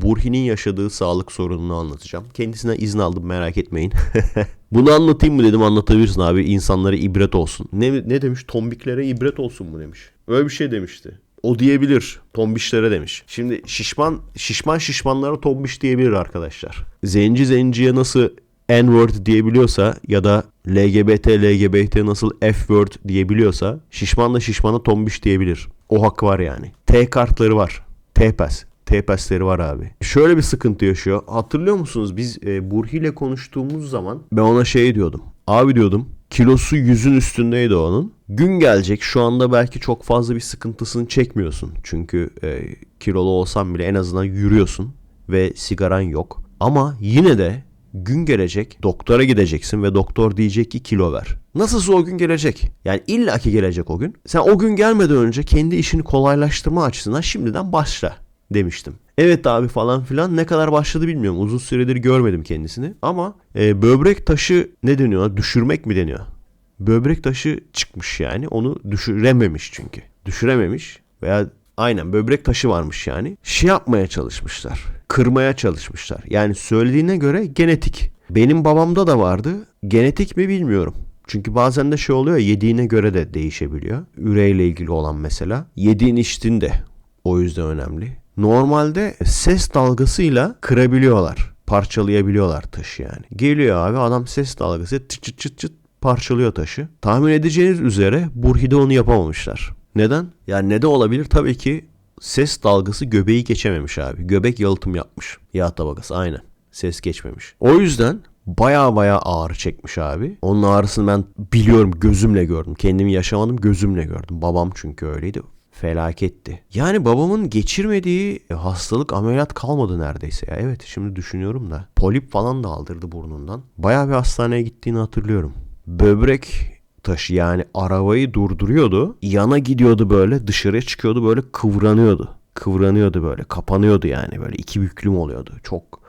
Burhi'nin yaşadığı sağlık sorununu anlatacağım. Kendisine izin aldım merak etmeyin. Bunu anlatayım mı dedim anlatabilirsin abi insanlara ibret olsun. Ne, ne demiş? Tombiklere ibret olsun mu demiş. Öyle bir şey demişti. O diyebilir. Tombişlere demiş. Şimdi şişman şişman şişmanlara tombiş diyebilir arkadaşlar. Zenci zenciye nasıl N-word diyebiliyorsa ya da LGBT LGBT nasıl F-word diyebiliyorsa şişman da şişmana tombiş diyebilir. O hak var yani. T kartları var. T-Pass. T-Pass'leri var abi. Şöyle bir sıkıntı yaşıyor. Hatırlıyor musunuz biz e, Burhi ile konuştuğumuz zaman ben ona şey diyordum. Abi diyordum kilosu yüzün üstündeydi onun. Gün gelecek şu anda belki çok fazla bir sıkıntısını çekmiyorsun. Çünkü e, kilolu olsan bile en azından yürüyorsun ve sigaran yok. Ama yine de gün gelecek doktora gideceksin ve doktor diyecek ki kilo ver. Nasılsa o gün gelecek. Yani illaki gelecek o gün. Sen o gün gelmeden önce kendi işini kolaylaştırma açısından şimdiden başla demiştim. Evet abi falan filan ne kadar başladı bilmiyorum. Uzun süredir görmedim kendisini. Ama e, böbrek taşı ne deniyor? Düşürmek mi deniyor? Böbrek taşı çıkmış yani. Onu düşürememiş çünkü. Düşürememiş veya aynen böbrek taşı varmış yani. Şey yapmaya çalışmışlar. Kırmaya çalışmışlar. Yani söylediğine göre genetik. Benim babamda da vardı. Genetik mi bilmiyorum. Çünkü bazen de şey oluyor yediğine göre de değişebiliyor. Üreyle ilgili olan mesela. Yediğin içtiğin de o yüzden önemli. Normalde ses dalgasıyla kırabiliyorlar. Parçalayabiliyorlar taşı yani. Geliyor abi adam ses dalgası çıt çıt çıt çıt parçalıyor taşı. Tahmin edeceğiniz üzere Burhi'de onu yapamamışlar. Neden? Yani ne de olabilir? Tabii ki ses dalgası göbeği geçememiş abi. Göbek yalıtım yapmış. Yağ tabakası aynen. Ses geçmemiş. O yüzden baya baya ağrı çekmiş abi. Onun ağrısını ben biliyorum gözümle gördüm. Kendimi yaşamadım gözümle gördüm. Babam çünkü öyleydi felaketti. Yani babamın geçirmediği hastalık ameliyat kalmadı neredeyse ya. Evet şimdi düşünüyorum da. Polip falan da aldırdı burnundan. Baya bir hastaneye gittiğini hatırlıyorum. Böbrek taşı yani arabayı durduruyordu. Yana gidiyordu böyle dışarıya çıkıyordu böyle kıvranıyordu. Kıvranıyordu böyle kapanıyordu yani böyle iki büklüm oluyordu. Çok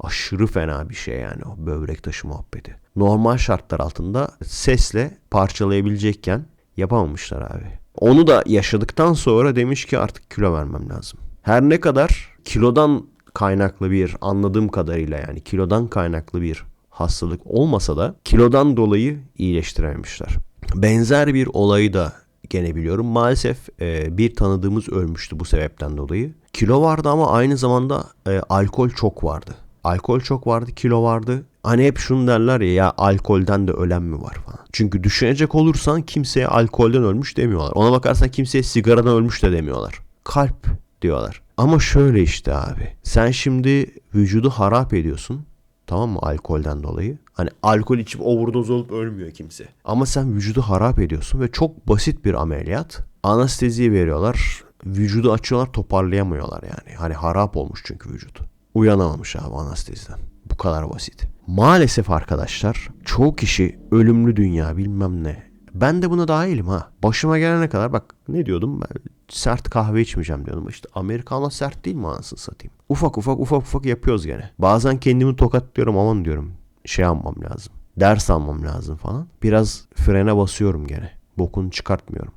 aşırı fena bir şey yani o böbrek taşı muhabbeti. Normal şartlar altında sesle parçalayabilecekken yapamamışlar abi. Onu da yaşadıktan sonra demiş ki artık kilo vermem lazım. Her ne kadar kilodan kaynaklı bir anladığım kadarıyla yani kilodan kaynaklı bir hastalık olmasa da kilodan dolayı iyileştirememişler. Benzer bir olayı da gene biliyorum. Maalesef e, bir tanıdığımız ölmüştü bu sebepten dolayı. Kilo vardı ama aynı zamanda e, alkol çok vardı. Alkol çok vardı, kilo vardı. Hani hep şunu derler ya ya alkolden de ölen mi var falan. Çünkü düşünecek olursan kimseye alkolden ölmüş demiyorlar. Ona bakarsan kimseye sigaradan ölmüş de demiyorlar. Kalp diyorlar. Ama şöyle işte abi. Sen şimdi vücudu harap ediyorsun. Tamam mı alkolden dolayı? Hani alkol içip overdose olup ölmüyor kimse. Ama sen vücudu harap ediyorsun ve çok basit bir ameliyat. Anestezi veriyorlar. Vücudu açıyorlar toparlayamıyorlar yani. Hani harap olmuş çünkü vücut. Uyanamamış abi anesteziden. Bu kadar basit. Maalesef arkadaşlar çoğu kişi ölümlü dünya bilmem ne. Ben de buna dahilim ha. Başıma gelene kadar bak ne diyordum ben sert kahve içmeyeceğim diyordum. İşte Amerikanla sert değil mi anasını satayım. Ufak ufak ufak ufak yapıyoruz gene. Bazen kendimi tokatlıyorum aman diyorum şey almam lazım. Ders almam lazım falan. Biraz frene basıyorum gene. Bokunu çıkartmıyorum.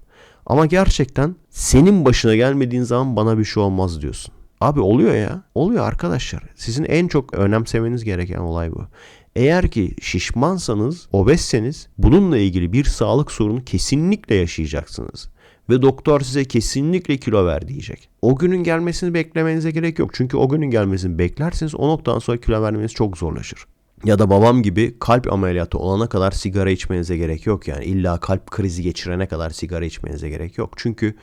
Ama gerçekten senin başına gelmediğin zaman bana bir şey olmaz diyorsun. Abi oluyor ya. Oluyor arkadaşlar. Sizin en çok önemsemeniz gereken olay bu. Eğer ki şişmansanız, obezseniz bununla ilgili bir sağlık sorunu kesinlikle yaşayacaksınız. Ve doktor size kesinlikle kilo ver diyecek. O günün gelmesini beklemenize gerek yok. Çünkü o günün gelmesini beklerseniz o noktadan sonra kilo vermeniz çok zorlaşır. Ya da babam gibi kalp ameliyatı olana kadar sigara içmenize gerek yok yani. illa kalp krizi geçirene kadar sigara içmenize gerek yok. Çünkü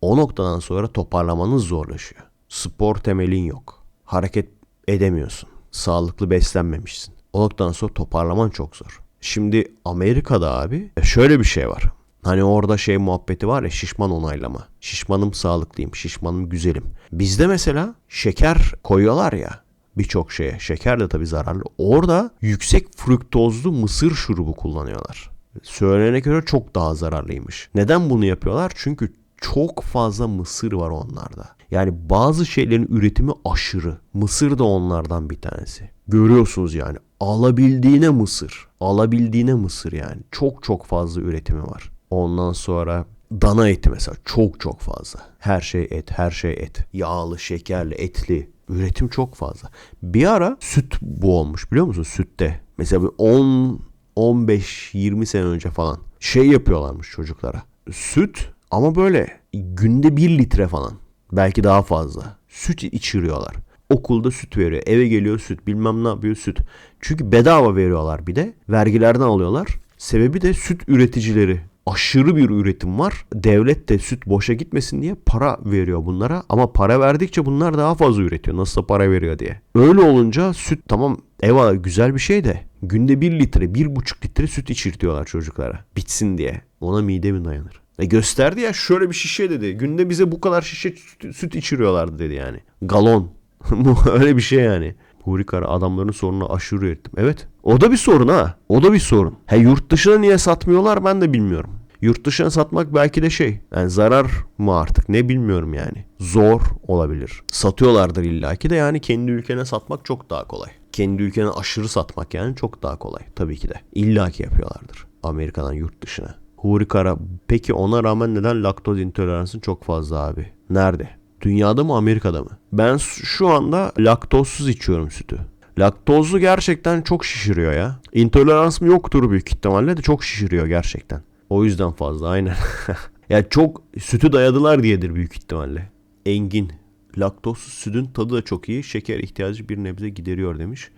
o noktadan sonra toparlamanız zorlaşıyor. Spor temelin yok. Hareket edemiyorsun. Sağlıklı beslenmemişsin. O noktadan sonra toparlaman çok zor. Şimdi Amerika'da abi şöyle bir şey var. Hani orada şey muhabbeti var ya şişman onaylama. Şişmanım sağlıklıyım, şişmanım güzelim. Bizde mesela şeker koyuyorlar ya birçok şeye. Şeker de tabii zararlı. Orada yüksek fruktozlu mısır şurubu kullanıyorlar. Söylenene göre çok daha zararlıymış. Neden bunu yapıyorlar? Çünkü çok fazla mısır var onlarda. Yani bazı şeylerin üretimi aşırı. Mısır da onlardan bir tanesi. Görüyorsunuz yani alabildiğine mısır. Alabildiğine mısır yani. Çok çok fazla üretimi var. Ondan sonra dana eti mesela çok çok fazla. Her şey et, her şey et. Yağlı, şekerli, etli. Üretim çok fazla. Bir ara süt bu olmuş biliyor musun? Sütte. Mesela bir 10 15-20 sene önce falan şey yapıyorlarmış çocuklara. Süt ama böyle günde 1 litre falan. Belki daha fazla. Süt içiriyorlar. Okulda süt veriyor. Eve geliyor süt. Bilmem ne yapıyor süt. Çünkü bedava veriyorlar bir de. Vergilerden alıyorlar. Sebebi de süt üreticileri. Aşırı bir üretim var. Devlet de süt boşa gitmesin diye para veriyor bunlara. Ama para verdikçe bunlar daha fazla üretiyor. Nasılsa para veriyor diye. Öyle olunca süt tamam eyvallah güzel bir şey de günde 1 litre, 1,5 litre süt içirtiyorlar çocuklara. Bitsin diye. Ona mide mi dayanır? E gösterdi ya şöyle bir şişe dedi. Günde bize bu kadar şişe süt, içiriyorlardı dedi yani. Galon. Öyle bir şey yani. Huri Kara adamların sorununu aşırı ürettim. Evet. O da bir sorun ha. O da bir sorun. He yurt dışına niye satmıyorlar ben de bilmiyorum. Yurt dışına satmak belki de şey. Yani zarar mı artık ne bilmiyorum yani. Zor olabilir. Satıyorlardır illaki de yani kendi ülkene satmak çok daha kolay. Kendi ülkene aşırı satmak yani çok daha kolay. Tabii ki de. İllaki yapıyorlardır. Amerika'dan yurt dışına. Huri Kara peki ona rağmen neden laktoz intoleransın çok fazla abi? Nerede? Dünyada mı Amerika'da mı? Ben şu anda laktozsuz içiyorum sütü. Laktozlu gerçekten çok şişiriyor ya. İntoleransım yoktur büyük ihtimalle de çok şişiriyor gerçekten. O yüzden fazla aynen. ya çok sütü dayadılar diyedir büyük ihtimalle. Engin. Laktozsuz sütün tadı da çok iyi. Şeker ihtiyacı bir nebze gideriyor demiş.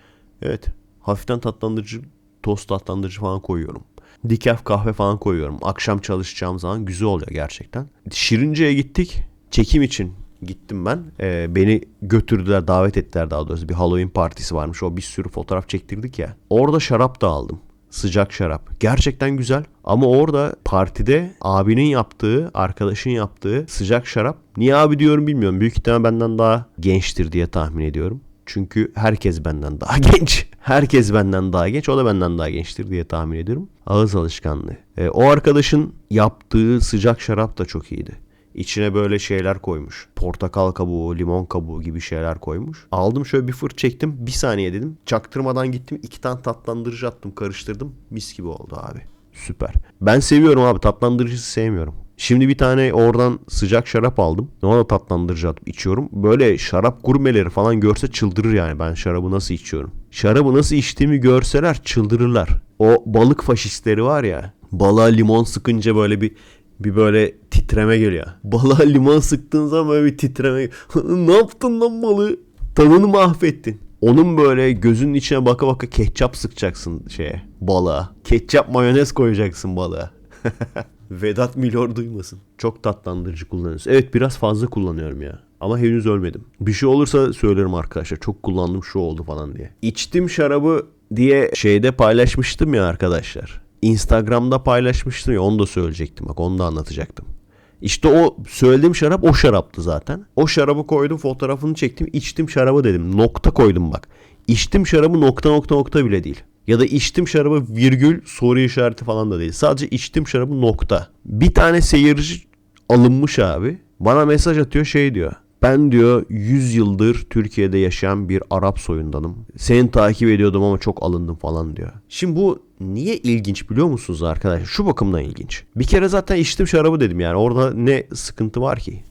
Evet. Hafiften tatlandırıcı, tost tatlandırıcı falan koyuyorum. Dikaf kahve falan koyuyorum. Akşam çalışacağım zaman güzel oluyor gerçekten. Şirince'ye gittik. Çekim için gittim ben. Ee, beni götürdüler, davet ettiler daha doğrusu. Bir Halloween partisi varmış. O bir sürü fotoğraf çektirdik ya. Orada şarap da aldım. Sıcak şarap. Gerçekten güzel. Ama orada partide abinin yaptığı, arkadaşın yaptığı sıcak şarap. Niye abi diyorum bilmiyorum. Büyük ihtimal benden daha gençtir diye tahmin ediyorum. Çünkü herkes benden daha genç. Herkes benden daha genç. O da benden daha gençtir diye tahmin ediyorum. Ağız alışkanlığı. E, o arkadaşın yaptığı sıcak şarap da çok iyiydi. İçine böyle şeyler koymuş. Portakal kabuğu, limon kabuğu gibi şeyler koymuş. Aldım şöyle bir fırt çektim. Bir saniye dedim. Çaktırmadan gittim. iki tane tatlandırıcı attım karıştırdım. Mis gibi oldu abi. Süper. Ben seviyorum abi tatlandırıcısı sevmiyorum. Şimdi bir tane oradan sıcak şarap aldım. Ona da tatlandırıcı atıp içiyorum. Böyle şarap gurmeleri falan görse çıldırır yani ben şarabı nasıl içiyorum. Şarabı nasıl içtiğimi görseler çıldırırlar. O balık faşistleri var ya. Balığa limon sıkınca böyle bir bir böyle titreme geliyor. Balığa limon sıktığın zaman böyle bir titreme. ne yaptın lan balığı? Tadını mahvettin. Onun böyle gözünün içine baka baka ketçap sıkacaksın şeye balığa. Ketçap mayonez koyacaksın balığa. Vedat Milor duymasın. Çok tatlandırıcı kullanıyorsun. Evet biraz fazla kullanıyorum ya. Ama henüz ölmedim. Bir şey olursa söylerim arkadaşlar. Çok kullandım şu oldu falan diye. İçtim şarabı diye şeyde paylaşmıştım ya arkadaşlar. Instagram'da paylaşmıştım ya onu da söyleyecektim. Bak onu da anlatacaktım. İşte o söylediğim şarap o şaraptı zaten. O şarabı koydum fotoğrafını çektim içtim şarabı dedim. Nokta koydum bak. İçtim şarabı nokta nokta nokta bile değil. Ya da içtim şarabı virgül soru işareti falan da değil. Sadece içtim şarabı nokta. Bir tane seyirci alınmış abi. Bana mesaj atıyor şey diyor. Ben diyor 100 yıldır Türkiye'de yaşayan bir Arap soyundanım. Seni takip ediyordum ama çok alındım falan diyor. Şimdi bu niye ilginç biliyor musunuz arkadaşlar? Şu bakımdan ilginç. Bir kere zaten içtim şarabı dedim yani. Orada ne sıkıntı var ki?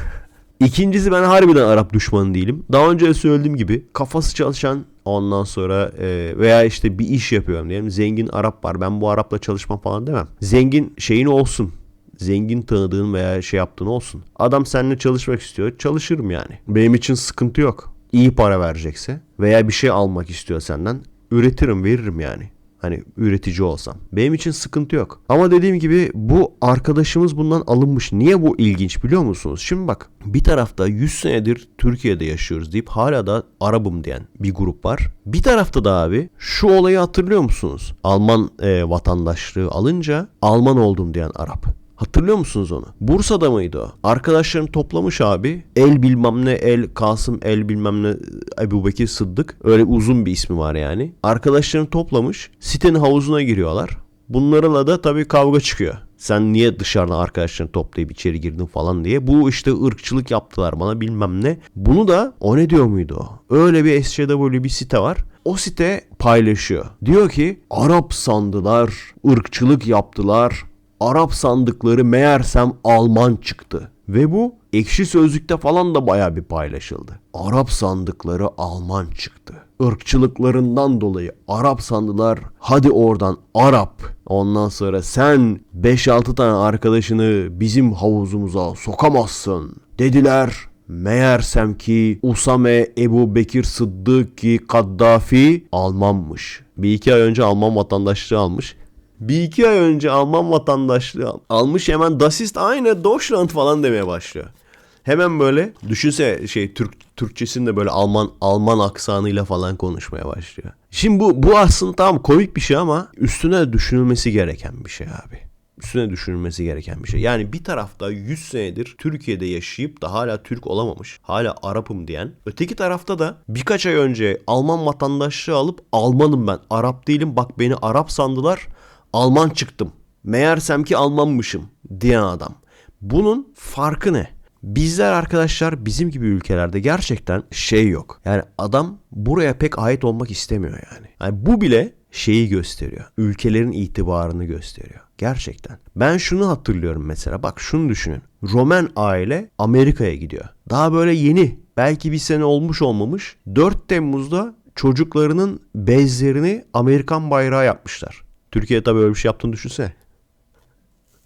İkincisi ben harbiden Arap düşmanı değilim. Daha önce söylediğim gibi kafası çalışan ondan sonra e, veya işte bir iş yapıyorum diyelim. Zengin Arap var. Ben bu Arapla çalışmam falan demem. Zengin şeyin olsun zengin tanıdığın veya şey yaptığın olsun. Adam seninle çalışmak istiyor. Çalışırım yani. Benim için sıkıntı yok. İyi para verecekse veya bir şey almak istiyor senden üretirim veririm yani. Hani üretici olsam. Benim için sıkıntı yok. Ama dediğim gibi bu arkadaşımız bundan alınmış. Niye bu ilginç biliyor musunuz? Şimdi bak bir tarafta 100 senedir Türkiye'de yaşıyoruz deyip hala da Arabım diyen bir grup var. Bir tarafta da abi şu olayı hatırlıyor musunuz? Alman e, vatandaşlığı alınca Alman oldum diyen Arap. Hatırlıyor musunuz onu? Bursa'da mıydı o? Arkadaşlarını toplamış abi. El bilmem ne el Kasım el bilmem ne Ebu Bekir Sıddık. Öyle uzun bir ismi var yani. Arkadaşlarını toplamış. Sitenin havuzuna giriyorlar. Bunlarla da tabii kavga çıkıyor. Sen niye dışarıdan arkadaşlarını toplayıp içeri girdin falan diye. Bu işte ırkçılık yaptılar bana bilmem ne. Bunu da o ne diyor muydu o? Öyle bir SCW bir site var. O site paylaşıyor. Diyor ki Arap sandılar, ırkçılık yaptılar, Arap sandıkları meğersem Alman çıktı. Ve bu ekşi sözlükte falan da baya bir paylaşıldı. Arap sandıkları Alman çıktı. Irkçılıklarından dolayı Arap sandılar hadi oradan Arap. Ondan sonra sen 5-6 tane arkadaşını bizim havuzumuza sokamazsın dediler. Meğersem ki Usame Ebu Bekir Sıddık ki Kaddafi Almanmış. Bir iki ay önce Alman vatandaşlığı almış. Bir iki ay önce Alman vatandaşlığı al- almış hemen Das ist eine Deutschland falan demeye başlıyor. Hemen böyle düşünse şey Türk Türkçesinde böyle Alman Alman aksanıyla falan konuşmaya başlıyor. Şimdi bu bu aslında tam komik bir şey ama üstüne düşünülmesi gereken bir şey abi. Üstüne düşünülmesi gereken bir şey. Yani bir tarafta 100 senedir Türkiye'de yaşayıp da hala Türk olamamış, hala Arapım diyen. Öteki tarafta da birkaç ay önce Alman vatandaşlığı alıp Almanım ben, Arap değilim bak beni Arap sandılar, Alman çıktım. Meğersem ki Almanmışım diyen adam. Bunun farkı ne? Bizler arkadaşlar bizim gibi ülkelerde gerçekten şey yok. Yani adam buraya pek ait olmak istemiyor yani. yani bu bile şeyi gösteriyor. Ülkelerin itibarını gösteriyor. Gerçekten. Ben şunu hatırlıyorum mesela. Bak şunu düşünün. Roman aile Amerika'ya gidiyor. Daha böyle yeni. Belki bir sene olmuş olmamış. 4 Temmuz'da çocuklarının bezlerini Amerikan bayrağı yapmışlar. Türkiye tabii öyle bir şey yaptığını düşünsene.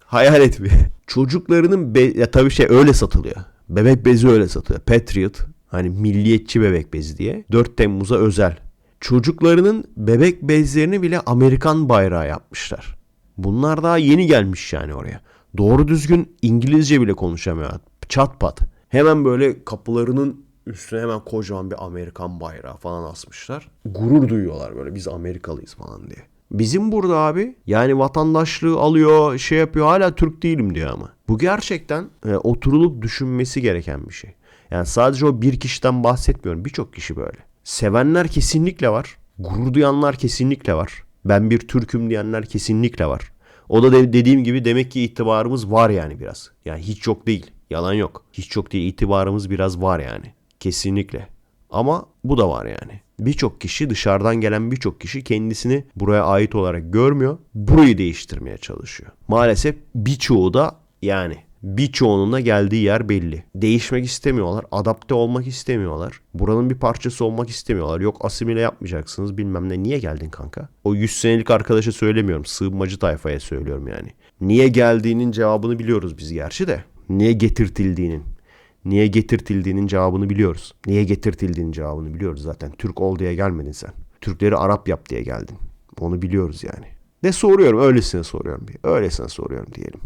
Hayal et bir. Çocuklarının be- ya tabii şey öyle satılıyor. Bebek bezi öyle satılıyor. Patriot hani milliyetçi bebek bezi diye 4 Temmuz'a özel. Çocuklarının bebek bezlerini bile Amerikan bayrağı yapmışlar. Bunlar daha yeni gelmiş yani oraya. Doğru düzgün İngilizce bile konuşamıyor. Çat pat. Hemen böyle kapılarının üstüne hemen kocaman bir Amerikan bayrağı falan asmışlar. Gurur duyuyorlar böyle biz Amerikalıyız falan diye. Bizim burada abi yani vatandaşlığı alıyor şey yapıyor hala Türk değilim diyor ama. Bu gerçekten e, oturulup düşünmesi gereken bir şey. Yani sadece o bir kişiden bahsetmiyorum birçok kişi böyle. Sevenler kesinlikle var. Gurur duyanlar kesinlikle var. Ben bir Türk'üm diyenler kesinlikle var. O da de- dediğim gibi demek ki itibarımız var yani biraz. Yani hiç yok değil. Yalan yok. Hiç yok değil. itibarımız biraz var yani. Kesinlikle. Ama bu da var yani. Birçok kişi dışarıdan gelen birçok kişi kendisini buraya ait olarak görmüyor. Burayı değiştirmeye çalışıyor. Maalesef birçoğu da yani birçoğunun da geldiği yer belli. Değişmek istemiyorlar, adapte olmak istemiyorlar. Buranın bir parçası olmak istemiyorlar. Yok asimile yapmayacaksınız bilmem ne. Niye geldin kanka? O 100 senelik arkadaşa söylemiyorum. Sığınmacı tayfaya söylüyorum yani. Niye geldiğinin cevabını biliyoruz biz gerçi de. Niye getirtildiğinin. Niye getirtildiğinin cevabını biliyoruz. Niye getirtildiğinin cevabını biliyoruz zaten. Türk ol diye gelmedin sen. Türkleri Arap yap diye geldin. Onu biliyoruz yani. Ne soruyorum öylesine soruyorum. Öylesine soruyorum diyelim.